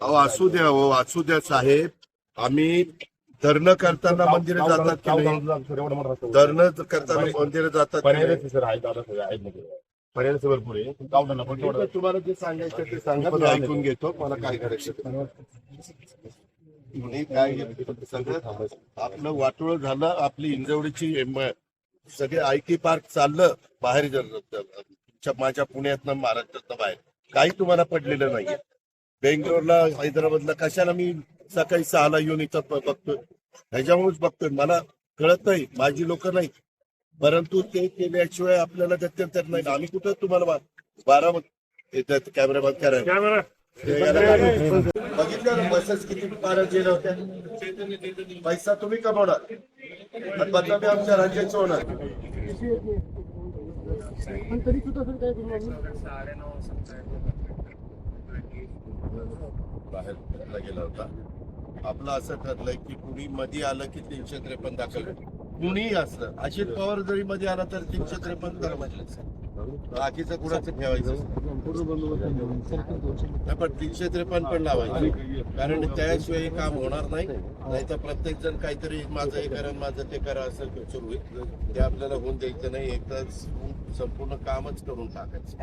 अहो असू द्या हो असू द्या साहेब आम्ही धरणं करताना मंदिरं जातात की नाही? धरणं करताना मंदिरं जातात भरपूर आहे. पण तुम्हाला जे सांगायचं ते सांगा मी ऐकून घेतो मला काय करायचं ते. काय सगळं आपलं वाटोळ झालं आपली इंजवडीची म- सगळे आय टी पार्क चाललं बाहेर जर- माझ्या पुण्यातनं महाराष्ट्रातनं बाहेर. काही तुम्हाला पडलेलं नाहीये. बेंगलोरला हैदराबादला कशाला मी सकाळी सहाला येऊन इथं बघतोय? ह्याच्यामुळेच बघतोय. मला कळत नाही. माझी लोक नाही. परंतु ते केल्याशिवाय आपल्याला गत्यंतर नाही. आम्ही कुठं तुम्हाला बारा येतात कॅमेरा. बंद करायला बघितलं ना बसेस किती पारा गेल्या होत्या? पैसा तुम्ही कमवणार. आमच्या राज्याचं होणार. बाहेर फिरायला गेला होता. आपलं असं ठरलंय की कुणी मध्ये आलं की तीनशे त्रेपन्न दाखल कुणीही असलं. अजित पवार जरी मध्ये आला तर तीनशे त्रेपन्न कर म्हटलं बाकीचं कुणाचं ठेवायचं? पण तीनशे त्रेपन्न पण लावायचं. कारण त्याशिवाय हे काम होणार नाही. नाही तर प्रत्येक जण काहीतरी माझं हे करा माझं ते करा असं सुरू होईल. ते आपल्याला होऊन द्यायचं नाही. एकदा संपूर्ण कामच करून टाकायचं.